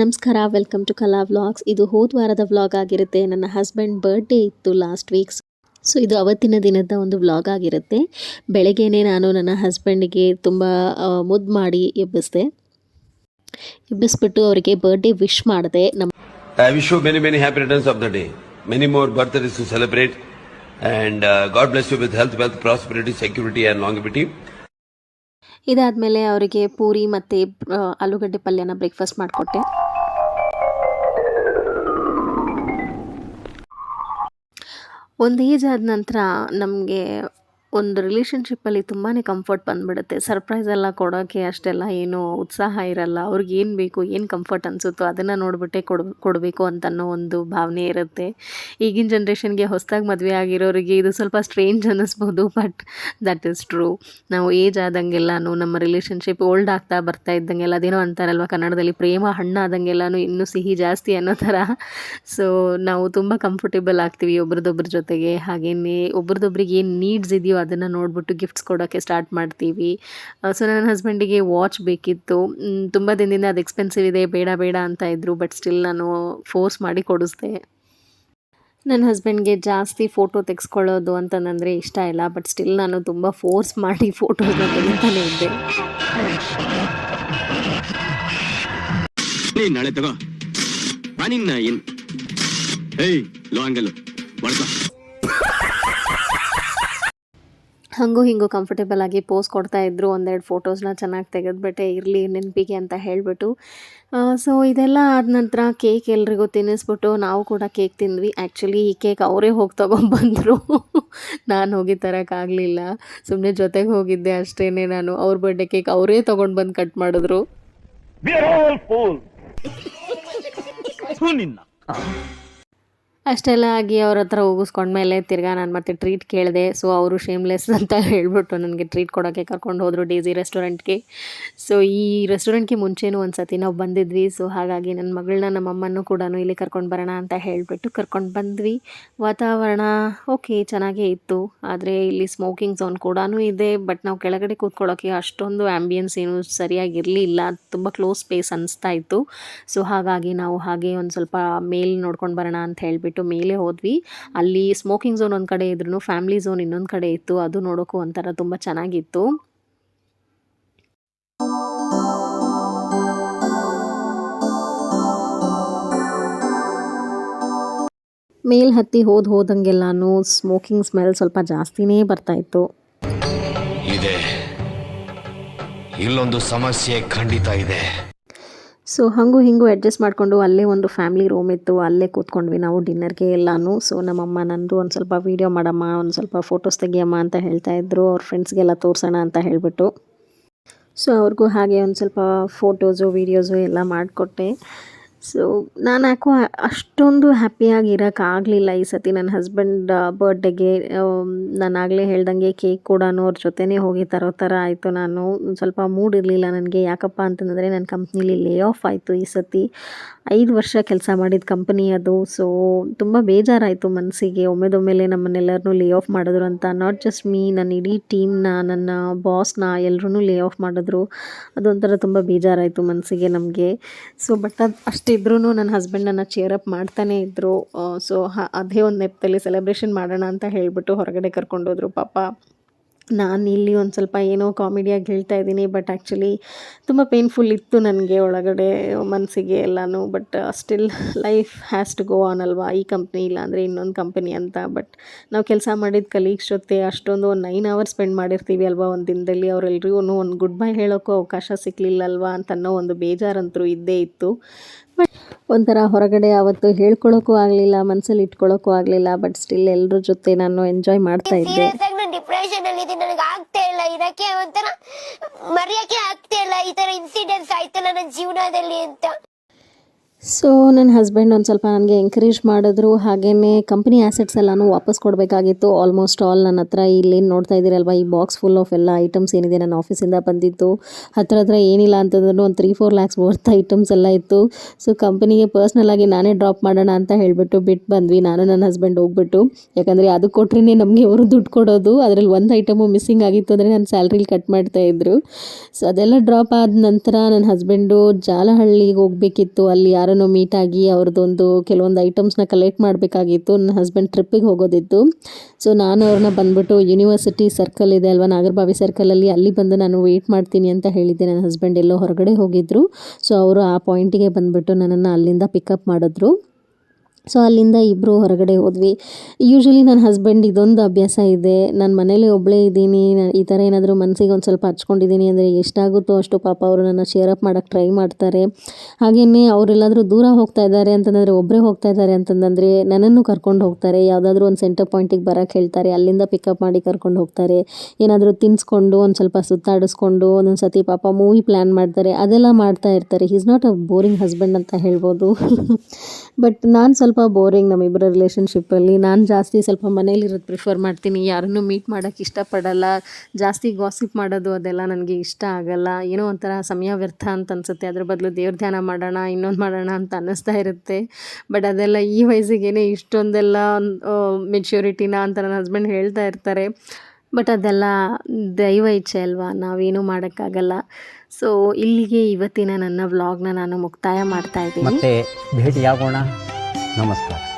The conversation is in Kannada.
ನಮಸ್ಕಾರ ವೆಲ್ಕಮ್ ಟು ಕಲಾ ವ್ಲಾಗ್ಸ್ ಇದು ಹೋದ ವಾರದ ವ್ಲಾಗ್ ಆಗಿರುತ್ತೆ. ನನ್ನ ಹಸ್ಬೆಂಡ್ ಬರ್ಡೇ ಇತ್ತು ಲಾಸ್ಟ್ ವೀಕ್ಸ್ ಸೊ ಇದು ಅವತ್ತಿನ ದಿನದ ಒಂದು ವ್ಲಾಗ್ ಆಗಿರುತ್ತೆ. ಬೆಳಗ್ಗೆನೇ ನಾನು ನನ್ನ ಹಸ್ಬೆಂಡಿಗೆ ತುಂಬ ಮುದ್ದು ಮಾಡಿ ಎಬ್ಬಿಸಿದೆ. ಎಬ್ಬಿಸ್ಬಿಟ್ಟು ಅವರಿಗೆ ಬರ್ಡೇ ವಿಶ್ ಮಾಡಿದೆ. ನಮ್ಮ wish returns of the day. Many more birthdays to celebrate. And uh, God bless you with health, wealth, prosperity, security, and longevity. ಇದಾದಮೇಲೆ ಅವರಿಗೆ ಪೂರಿ ಮತ್ತು ಆಲೂಗಡ್ಡೆ ಪಲ್ಯನ ಬ್ರೇಕ್ಫಾಸ್ಟ್ ಮಾಡಿಕೊಟ್ಟೆ. ಒಂದು ಏಜ್ ಆದ ನಂತರ ನಮಗೆ ಒಂದು ರಿಲೇಷನ್ಶಿಪ್ಪಲ್ಲಿ ತುಂಬಾ ಕಂಫರ್ಟ್ ಬಂದ್ಬಿಡುತ್ತೆ. ಸರ್ಪ್ರೈಸ್ ಎಲ್ಲ ಕೊಡೋಕ್ಕೆ ಅಷ್ಟೆಲ್ಲ ಏನು ಉತ್ಸಾಹ ಇರಲ್ಲ. ಅವ್ರಿಗೆ ಏನು ಬೇಕು, ಏನು ಕಂಫರ್ಟ್ ಅನಿಸುತ್ತೋ ಅದನ್ನು ನೋಡಿಬಿಟ್ಟೆ ಕೊಡ್ ಕೊಡಬೇಕು ಅಂತ ಅನ್ನೋ ಒಂದು ಭಾವನೆ ಇರುತ್ತೆ. ಈಗಿನ ಜನ್ರೇಷನ್ಗೆ ಹೊಸದಾಗಿ ಮದುವೆ ಆಗಿರೋರಿಗೆ ಇದು ಸ್ವಲ್ಪ ಸ್ಟ್ರೇಂಜ್ ಅನ್ನಿಸ್ಬೋದು ಬಟ್ ದಟ್ ಈಸ್ ಟ್ರೂ ನಾವು ಏಜ್ ಆದಂಗೆಲ್ಲನೂ, ನಮ್ಮ ರಿಲೇಷನ್ಶಿಪ್ ಓಲ್ಡ್ ಆಗ್ತಾ ಬರ್ತಾ ಇದ್ದಂಗೆಲ್ಲ, ಅದೇನೋ ಅಂತಾರಲ್ವ ಕನ್ನಡದಲ್ಲಿ, ಪ್ರೇಮ ಹಣ್ಣಾದಂಗೆಲ್ಲನೂ ಇನ್ನೂ ಸಿಹಿ ಜಾಸ್ತಿ ಅನ್ನೋ ಥರ. ಸೊ ನಾವು ತುಂಬ ಕಂಫರ್ಟೇಬಲ್ ಆಗ್ತೀವಿ ಒಬ್ರದೊಬ್ರ ಜೊತೆಗೆ. ಹಾಗೆಯೇ ಒಬ್ರದೊಬ್ರಿಗೆ ಏನು ನೀಡ್ಸ್ ಇದೆಯೋ ಅದನ್ನು ನೋಡಿಬಿಟ್ಟು ಗಿಫ್ಟ್ಸ್ ಕೊಡೋಕ್ಕೆ ಸ್ಟಾರ್ಟ್ ಮಾಡ್ತೀವಿ. ಸೊ ನನ್ನ ಹಸ್ಬೆಂಡಿಗೆ ವಾಚ್ ಬೇಕಿತ್ತು. ತುಂಬ ದಿನದಿಂದ ಅದು ಎಕ್ಸ್ಪೆನ್ಸಿವ್ ಇದೆ, ಬೇಡ ಬೇಡ ಅಂತ ಇದ್ದರು ಬಟ್ ಸ್ಟಿಲ್ ನಾನು ಫೋರ್ಸ್ ಮಾಡಿ ಕೊಡಿಸ್ದೆ. ನನ್ನ ಹಸ್ಬೆಂಡ್ಗೆ ಜಾಸ್ತಿ ಫೋಟೋ ತೆಗೆಸ್ಕೊಳ್ಳೋದು ಅಂತಂದರೆ ಇಷ್ಟ ಇಲ್ಲ ಬಟ್ ಸ್ಟಿಲ್ ನಾನು ತುಂಬ ಫೋರ್ಸ್ ಮಾಡಿ ಫೋಟೋಸ್ನ ತೆಗಿತಾನೆ ಇದ್ದೆ. ನಾಳೆ ತಗೋ. ಏಯ್, ಲೋ ಹಾಗೂ ಹಿಂಗೂ ಕಂಫರ್ಟೇಬಲ್ ಆಗಿ ಪೋಸ್ ಕೊಡ್ತಾ ಇದ್ರು. ಒಂದೆರಡು ಫೋಟೋಸ್ನ ಚೆನ್ನಾಗಿ ತೆಗೆದ್ಬಿಟ್ಟೆ. ಇರಲಿ ನೆನಪಿಗೆ ಅಂತ ಹೇಳಿಬಿಟ್ಟು. ಸೊ ಇದೆಲ್ಲ ಆದ ನಂತರ ಕೇಕ್ ಎಲ್ರಿಗೂ ತಿನ್ನಿಸ್ಬಿಟ್ಟು ನಾವು ಕೂಡ ಕೇಕ್ ತಿಂದ್ವಿ. ಆ್ಯಕ್ಚುಲಿ ಈ ಕೇಕ್ ಅವರೇ ಹೋಗಿ ತೊಗೊಂಬಂದರು ನಾನು ಹೋಗಿ ತರೋಕ್ಕಾಗಲಿಲ್ಲ ಸುಮ್ಮನೆ ಜೊತೆಗೆ ಹೋಗಿದ್ದೆ ಅಷ್ಟೇ ನಾನು. ಅವ್ರ ಬರ್ಡೇ ಕೇಕ್ ಅವರೇ ತೊಗೊಂಡು ಬಂದು ಕಟ್ ಮಾಡಿದ್ರು ಅಷ್ಟೆಲ್ಲ ಆಗಿ ಅವ್ರ ಹತ್ರ ಹೋಗಿಸ್ಕೊಂಡ್ಮೇಲೆ ತಿರ್ಗಾ ನಾನು ಮತ್ತೆ ಟ್ರೀಟ್ ಕೇಳಿದೆ. ಸೊ ಅವರು ಶೇಮ್ಲೆಸ್ ಅಂತ ಹೇಳ್ಬಿಟ್ಟು ನನಗೆ ಟ್ರೀಟ್ ಕೊಡೋಕ್ಕೆ ಕರ್ಕೊಂಡು ಹೋದರು ಡೇಸಿ ರೆಸ್ಟೋರೆಂಟ್ಗೆ ಸೊ ಈ ರೆಸ್ಟೋರೆಂಟ್ಗೆ ಮುಂಚೆನೂ ಒಂದು ಸತಿ ನಾವು ಬಂದಿದ್ವಿ. ಸೊ ಹಾಗಾಗಿ ನನ್ನ ಮಗಳನ್ನ ನಮ್ಮ ಅಮ್ಮನೂ ಕೂಡ ಇಲ್ಲಿ ಕರ್ಕೊಂಡು ಬರೋಣ ಅಂತ ಹೇಳಿಬಿಟ್ಟು ಕರ್ಕೊಂಡು ಬಂದ್ವಿ. ವಾತಾವರಣ ಓಕೆ ಚೆನ್ನಾಗೇ ಇತ್ತು. ಆದರೆ ಇಲ್ಲಿ ಸ್ಮೋಕಿಂಗ್ ಝೋನ್ ಕೂಡ ಇದೆ. ಬಟ್ ನಾವು ಕೆಳಗಡೆ ಕೂತ್ಕೊಳ್ಳೋಕ್ಕೆ ಅಷ್ಟೊಂದು ಆ್ಯಂಬಿಯನ್ಸ್ ಏನು ಸರಿಯಾಗಿರಲಿಲ್ಲ. ತುಂಬ ಕ್ಲೋಸ್ ಸ್ಪೇಸ್ ಅನಿಸ್ತಾ ಇತ್ತು. ಸೊ ಹಾಗಾಗಿ ನಾವು ಹಾಗೆ ಒಂದು ಸ್ವಲ್ಪ ಮೇಲ್ ನೋಡ್ಕೊಂಡು ಬರೋಣ ಅಂತ ಹೇಳಿಬಿಟ್ಟು ಮೇಲೆ ಹೋದ್ವಿ. ಅಲ್ಲಿ ಸ್ಮೋಕಿಂಗ್ ಝೋನ್ ಒಂದು ಕಡೆ ಇದ್ರೂ ಫ್ಯಾಮಿಲಿ ಝೋನ್ ಇನ್ನೊಂದು ಕಡೆ ಇತ್ತು. ಅದು ನೋಡೋಕ್ಕೂ ಒಂಥರ ತುಂಬ ಚೆನ್ನಾಗಿತ್ತು. ಮೇಲ್ ಹತ್ತಿ ಹೋದ್ ಹೋದಂಗೆಲ್ಲಾನು ಸ್ಮೋಕಿಂಗ್ ಸ್ಮೆಲ್ ಸ್ವಲ್ಪ ಜಾಸ್ತಿನೇ ಬರ್ತಾ ಇತ್ತು. ಇಲ್ಲೊಂದು ಸಮಸ್ಯೆ ಖಂಡಿತ ಇದೆ. ಸೊ ಹಾಗೂ ಹಿಂಗೂ ಅಡ್ಜಸ್ಟ್ ಮಾಡಿಕೊಂಡು ಅಲ್ಲೇ ಒಂದು ಫ್ಯಾಮಿಲಿ ರೂಮ್ ಇತ್ತು, ಅಲ್ಲೇ ಕೂತ್ಕೊಂಡ್ವಿ ನಾವು ಡಿನ್ನರ್ಗೆ ಎಲ್ಲನೂ. ಸೊ ನಮ್ಮಮ್ಮ ನಂದು ಒಂದು ಸ್ವಲ್ಪ ವೀಡಿಯೋ ಮಾಡಮ್ಮ, ಒಂದು ಸ್ವಲ್ಪ ಫೋಟೋಸ್ ತೆಗಿಯಮ್ಮ ಅಂತ ಹೇಳ್ತಾ ಇದ್ರು. ಅವ್ರ ಫ್ರೆಂಡ್ಸ್ಗೆಲ್ಲ ತೋರಿಸೋಣ ಅಂತ ಹೇಳಿಬಿಟ್ಟು. ಸೊ ಅವ್ರಿಗೂ ಹಾಗೆ ಒಂದು ಸ್ವಲ್ಪ ಫೋಟೋಸು ವೀಡಿಯೋಸು ಎಲ್ಲ ಮಾಡಿಕೊಟ್ಟೆ. ಸೊ ನಾನು ಯಾಕೋ ಅಷ್ಟೊಂದು ಹ್ಯಾಪಿಯಾಗಿ ಇರೋಕ್ಕಾಗಲಿಲ್ಲ ಈ ಸತಿ ನನ್ನ ಹಸ್ಬೆಂಡ್ ಬರ್ಡೇಗೆ ನಾನು ಆಗಲೇ ಹೇಳ್ದಂಗೆ ಕೇಕ್ ಕೂಡ ಅವ್ರ ಜೊತೆನೇ ಹೋಗಿ ತರೋ ಥರ ಆಯಿತು. ನಾನು ಸ್ವಲ್ಪ ಮೂಡ್ ಇರಲಿಲ್ಲ ನನಗೆ. ಯಾಕಪ್ಪ ಅಂತಂದರೆ ನನ್ನ ಕಂಪ್ನೀಲಿ ಲೇ ಆಫ್ ಆಯಿತು ಈ ಸತಿ. ಐದು ವರ್ಷ ಕೆಲಸ ಮಾಡಿದ ಕಂಪ್ನಿ ಅದು. ಸೊ ತುಂಬ ಬೇಜಾರಾಯಿತು ಮನಸ್ಸಿಗೆ ಒಮ್ಮೆದೊಮ್ಮೆಲೆ ನಮ್ಮನ್ನೆಲ್ಲರನ್ನೂ ಲೇ ಆಫ್ ಮಾಡಿದ್ರು ಅಂತ. ನಾಟ್ ಜಸ್ಟ್ ಮೀ ನನ್ನ ಇಡೀ ಟೀಮ್ನ ನನ್ನ ಬಾಸ್ನ ಎಲ್ಲರೂ ಲೇ ಆಫ್ ಮಾಡಿದ್ರು. ಅದೊಂಥರ ತುಂಬ ಬೇಜಾರಾಯಿತು ಮನಸ್ಸಿಗೆ ನಮಗೆ. ಸೊ ಬಟ್ ಅದು ಅಷ್ಟಿದ್ರೂ ನನ್ನ ಹಸ್ಬೆಂಡ್ ನನ್ನ ಚೇರ್ ಅಪ್ ಮಾಡ್ತಾನೇ ಇದ್ದರು ಸೊ ಅದೇ ಒಂದು ನೆಪದಲ್ಲಿ ಸೆಲೆಬ್ರೇಷನ್ ಮಾಡೋಣ ಅಂತ ಹೇಳಿಬಿಟ್ಟು ಹೊರಗಡೆ ಕರ್ಕೊಂಡೋದ್ರು ಪಾಪ. ನಾನು ಇಲ್ಲಿ ಒಂದು ಸ್ವಲ್ಪ ಏನೋ ಕಾಮಿಡಿಯಾಗಿ ಹೇಳ್ತಾ ಇದ್ದೀನಿ ಬಟ್ ಆ್ಯಕ್ಚುಲಿ ತುಂಬ ಪೇನ್ಫುಲ್ ಇತ್ತು ನನಗೆ ಒಳಗಡೆ ಮನಸ್ಸಿಗೆ ಎಲ್ಲನೂ. But still life has to go on ಅಲ್ವಾ? ಈ ಕಂಪ್ನಿ ಇಲ್ಲ ಅಂದರೆ ಇನ್ನೊಂದು ಕಂಪನಿ ಅಂತ. ಬಟ್ ನಾವು ಕೆಲಸ ಮಾಡಿದ ಕಲೀಗ್ಸ್ ಜೊತೆ ಅಷ್ಟೊಂದು ಒಂದು ನೈನ್ ಅವರ್ಸ್ ಸ್ಪೆಂಡ್ ಮಾಡಿರ್ತೀವಿ ಅಲ್ವಾ ಒಂದು ದಿನದಲ್ಲಿ? ಅವರೆಲ್ಲರಿಗೂ ಒಂದು ಗುಡ್ ಬೈ ಹೇಳೋಕ್ಕೂ ಅವಕಾಶ ಸಿಕ್ಕಲಿಲ್ಲ ಅಲ್ವಾ ಅಂತ ಅನ್ನೋ ಒಂದು ಬೇಜಾರಂತರೂ ಇದ್ದೇ ಇತ್ತು. ಒಂಥರ ಹೊರಗಡೆ ಅವತ್ತು ಹೇಳ್ಕೊಳ್ಳೋಕ್ಕೂ ಆಗಲಿಲ್ಲ ಮನಸ್ಸಲ್ಲಿ ಇಟ್ಕೊಳ್ಳೋಕ್ಕೂ ಆಗಲಿಲ್ಲ ಬಟ್ ಸ್ಟಿಲ್ ಎಲ್ಲರ ಜೊತೆ ನಾನು ಎಂಜಾಯ್ ಮಾಡ್ತಾ ಇದ್ದೆ. ಡಿಪ್ರೆಷನ್ ಅಲ್ಲಿ ಇದ್ದೀನಿ. ನನಗೆ ಆಗ್ತಾ ಇಲ್ಲ. ಇದಕ್ಕೆ ಒಂಥರ ಮರೆಯಕ್ಕೆ ಆಗ್ತಾ ಇಲ್ಲ. ಈ ತರ ಇನ್ಸಿಡೆಂಟ್ಸ್ ಆಯ್ತಲ್ಲ ನನ್ನ ಜೀವನದಲ್ಲಿ ಅಂತ. ಸೊ ನನ್ನ ಹಸ್ಬೆಂಡ್ ಒಂದು ಸ್ವಲ್ಪ ನನಗೆ ಎಂಕರೇಜ್ ಮಾಡಿದ್ರು. ಹಾಗೆಯೇ ಕಂಪ್ನಿ ಆ್ಯಸೆಟ್ಸ್ ಎಲ್ಲನೂ ವಾಪಸ್ ಕೊಡಬೇಕಾಗಿತ್ತು. ಆಲ್ಮೋಸ್ಟ್ ಆಲ್ ನನ್ನ ಹತ್ರ ಇಲ್ಲಿ ನೋಡ್ತಾ ಇದ್ದೀರಲ್ವ? ಈ ಬಾಕ್ಸ್ ಫುಲ್ ಆಫ್ ಎಲ್ಲ ಐಟಮ್ಸ್ ಏನಿದೆ ನನ್ನ ಆಫೀಸಿಂದ ಬಂದಿತ್ತು ಹತ್ರ ಹತ್ರ ಏನಿಲ್ಲ ಅಂತಂದ್ರೂ ಒಂದು three four lakhs worth items ಎಲ್ಲ ಇತ್ತು. ಸೊ ಕಂಪ್ನಿಗೆ ಪರ್ಸ್ನಲಾಗಿ ನಾನೇ ಡ್ರಾಪ್ ಮಾಡೋಣ ಅಂತ ಹೇಳಿಬಿಟ್ಟು ಬಿಟ್ಟು ಬಂದ್ವಿ. ನಾನು ನನ್ನ ಹಸ್ಬೆಂಡ್ ಹೋಗ್ಬಿಟ್ಟು. ಯಾಕಂದರೆ ಅದು ಕೊಟ್ರೇ ನಮಗೆ ಅವರು ದುಡ್ಡು ಕೊಡೋದು. ಅದರಲ್ಲಿ ಒಂದು ಐಟಮು ಮಿಸ್ಸಿಂಗ್ ಆಗಿತ್ತು ಅಂದರೆ ನನ್ನ ಸ್ಯಾಲ್ರಿಲಿ ಕಟ್ ಮಾಡ್ತಾ ಇದ್ರು. ಸೊ ಅದೆಲ್ಲ ಡ್ರಾಪ್ ಆದ ನಂತರ ನನ್ನ ಹಸ್ಬೆಂಡು ಜಾಲಹಳ್ಳಿಗೆ ಹೋಗಬೇಕಿತ್ತು. ಅಲ್ಲಿ ಯಾರನ್ನೋ ಮೀಟ್ ಆಗಿ ಅವ್ರದ್ದೊಂದು ಕೆಲವೊಂದು ಐಟಮ್ಸ್ನ ಕಲೆಕ್ಟ್ ಮಾಡಬೇಕಾಗಿತ್ತು. ನನ್ನ ಹಸ್ಬೆಂಡ್ ಟ್ರಿಪ್ಪಿಗೆ ಹೋಗೋದಿತ್ತು. ಸೊ ನಾನು ಅವ್ರನ್ನ ಬಂದುಬಿಟ್ಟು ಯೂನಿವರ್ಸಿಟಿ ಸರ್ಕಲ್ ಇದೆ ಅಲ್ವಾ, ನಾಗರಬಾವಿ ಸರ್ಕಲಲ್ಲಿ ಅಲ್ಲಿ ಬಂದು ನಾನು ವೆಯ್ಟ್ ಮಾಡ್ತೀನಿ ಅಂತ ಹೇಳಿದ್ದೆ. ನನ್ನ ಹಸ್ಬೆಂಡ್ ಎಲ್ಲೋ ಹೊರಗಡೆ ಹೋಗಿದ್ರು. ಸೊ ಅವರು ಆ ಪಾಯಿಂಟಿಗೆ ಬಂದುಬಿಟ್ಟು ನನ್ನನ್ನು ಅಲ್ಲಿಂದ ಪಿಕಪ್ ಮಾಡಿದ್ರು. ಸೊ ಅಲ್ಲಿಂದ ಇಬ್ಬರು ಹೊರಗಡೆ ಹೋದ್ವಿ. ಯೂಶ್ವಲಿ ನನ್ನ ಹಸ್ಬೆಂಡ್ ಇದೊಂದು ಅಭ್ಯಾಸ ಇದೆ. ನಾನು ಮನೇಲಿ ಒಬ್ಬಳೇ ಇದ್ದೀನಿ. ಈ ಥರ ಏನಾದರೂ ಮನಸ್ಸಿಗೆ ಒಂದು ಸ್ವಲ್ಪ ಹಚ್ಕೊಂಡಿದ್ದೀನಿ ಅಂದರೆ ಎಷ್ಟಾಗುತ್ತೋ ಅಷ್ಟು ಪಾಪ ಅವರು ನನ್ನ ಶೇರ್ ಅಪ್ ಮಾಡೋಕ್ಕೆ ಟ್ರೈ ಮಾಡ್ತಾರೆ. ಹಾಗೆಯೇ ಅವರೆಲ್ಲಾದರೂ ದೂರ ಹೋಗ್ತಾ ಇದ್ದಾರೆ ಅಂತಂದರೆ ಒಬ್ಬರೇ ಹೋಗ್ತಾ ಇದ್ದಾರೆ ಅಂತಂದರೆ ನನ್ನನ್ನು ಕರ್ಕೊಂಡು ಹೋಗ್ತಾರೆ. ಯಾವುದಾದ್ರೂ ಒಂದು ಸೆಂಟರ್ ಪಾಯಿಂಟಿಗೆ ಬರೋಕ್ಕೆ ಹೇಳ್ತಾರೆ. ಅಲ್ಲಿಂದ ಪಿಕಪ್ ಮಾಡಿ ಕರ್ಕೊಂಡು ಹೋಗ್ತಾರೆ. ಏನಾದರೂ ತಿನ್ನಿಸ್ಕೊಂಡು ಒಂದು ಸ್ವಲ್ಪ ಸುತ್ತಾಡಿಸ್ಕೊಂಡು, ಒಂದೊಂದು ಸತಿ ಪಾಪ ಮೂವಿ ಪ್ಲ್ಯಾನ್ ಮಾಡ್ತಾರೆ. ಅದೆಲ್ಲ ಮಾಡ್ತಾ ಇರ್ತಾರೆ. Is not a boring husband ಅಂತ ಹೇಳ್ಬೋದು. ಬಟ್ ನಾನು ಸ್ವಲ್ಪ ಬೋರಿಂಗ್ ನಮ್ಮಿಬ್ಬರ ರಿಲೇಷನ್ಶಿಪ್ಪಲ್ಲಿ ನಾನು ಜಾಸ್ತಿ ಸ್ವಲ್ಪ ಮನೇಲಿರೋದು ಪ್ರಿಫರ್ ಮಾಡ್ತೀನಿ. ಯಾರನ್ನೂ ಮೀಟ್ ಮಾಡೋಕ್ಕೆ ಇಷ್ಟಪಡಲ್ಲ. ಜಾಸ್ತಿ ಗಾಸಿಪ್ ಮಾಡೋದು ಅದೆಲ್ಲ ನನಗೆ ಇಷ್ಟ ಆಗಲ್ಲ. ಏನೋ ಒಂಥರ ಸಮಯ ವ್ಯರ್ಥ ಅಂತ ಅನಿಸುತ್ತೆ. ಅದ್ರ ಬದಲು ದೇವ್ರ ಧ್ಯಾನ ಮಾಡೋಣ, ಇನ್ನೊಂದು ಮಾಡೋಣ ಅಂತ ಅನ್ನಿಸ್ತಾ ಇರುತ್ತೆ. ಬಟ್ ಅದೆಲ್ಲ ಈ ವಯಸ್ಸಿಗೇನೆ ಇಷ್ಟೊಂದೆಲ್ಲ ಮೆಚ್ಯೂರಿಟಿನ ಅಂತ ನನ್ನ ಹಸ್ಬೆಂಡ್ ಹೇಳ್ತಾ ಇರ್ತಾರೆ. ಬಟ್ ಅದೆಲ್ಲ ದೈವ ಇಚ್ಛೆ ಅಲ್ವಾ? ನಾವೇನು ಮಾಡೋಕ್ಕಾಗಲ್ಲ. ಸೊ ಇಲ್ಲಿಗೆ ಇವತ್ತಿನ ನನ್ನ ವ್ಲಾಗ್ನ ನಾನು ಮುಕ್ತಾಯ ಮಾಡ್ತಾ ಇದ್ದೀನಿ. ಮತ್ತೆ ಭೇಟಿಯಾಗೋಣ. ನಮಸ್ಕಾರ